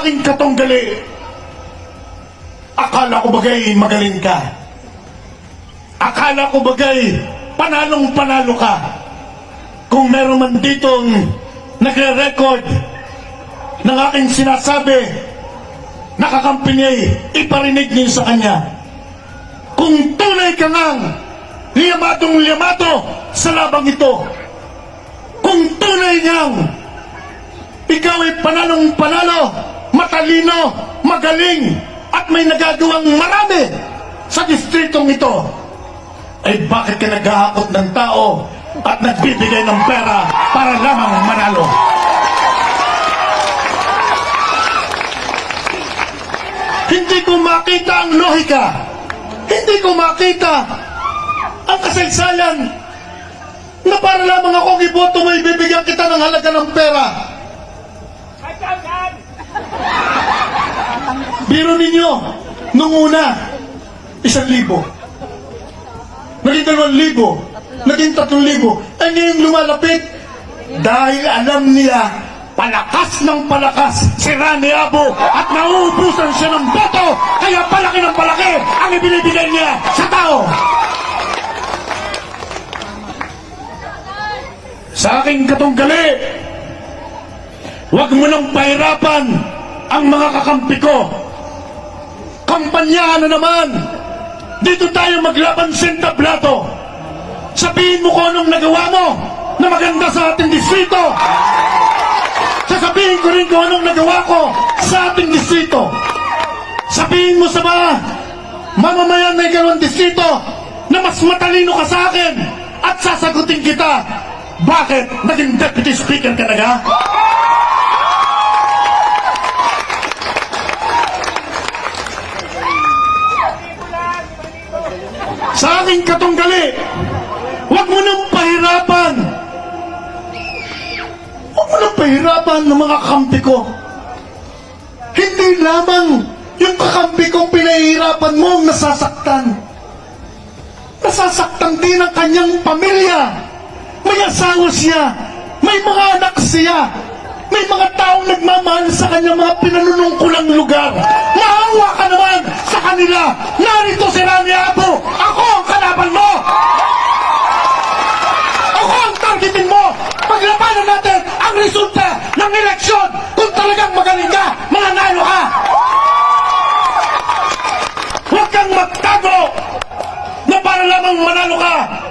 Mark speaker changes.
Speaker 1: aking katunggali. Akala ko bagay magaling ka. Akala ko bagay panalong panalo ka. Kung meron man ditong nagre-record ng aking sinasabi, nakakampi niya, iparinig niyo sa kanya. Kung tunay ka ngang liyamadong liyamado sa labang ito, kung tunay ngang ikaw ay panalong panalo, matalino, magaling, at may nagagawang marami sa distritong ito, ay bakit ka naghahakot ng tao at nagbibigay ng pera para lamang manalo? Hindi ko makita ang lohika. Hindi ko makita ang kasaysayan na para lamang akong iboto mo, ibibigyan kita ng halaga ng pera. Biro ninyo, nung una, isang libo. Naging dalawang libo. Naging tatlong libo. Ay ngayong lumalapit. Dahil alam niya, palakas ng palakas si Rani Abo at nauubusan siya ng boto. Kaya palaki ng palaki ang ibinibigay niya sa tao. Sa aking katunggali, huwag mo nang pahirapan ang mga kakampi ko. Kampanyahan na naman. Dito tayo maglaban sa tablato. Sabihin mo kung anong nagawa mo na maganda sa ating distrito. Sasabihin ko rin kung anong nagawa ko sa ating distrito. Sabihin mo sa mga mamamayan na ikalawang distrito na mas matalino ka sa akin at sasagutin kita. Bakit naging deputy speaker ka na ga? Sa aking katunggali, huwag mo nang pahirapan. Huwag mo nang pahirapan ng mga kampi ko. Hindi lamang yung kakampi kong pinahihirapan mo ang nasasaktan. Nasasaktan din ang kanyang pamilya. May asawa siya. May mga anak siya. May mga taong nagmamahal sa kanyang mga pinanunungkulang lugar. Maawa ka naman sa kanila. Narito si Rani Apo. Ako ang kalaban mo. Ako ang targetin mo. Paglabanan natin ang resulta ng eleksyon. Kung talagang magaling ka, mananalo ka. Huwag kang magtago na para lamang manalo ka.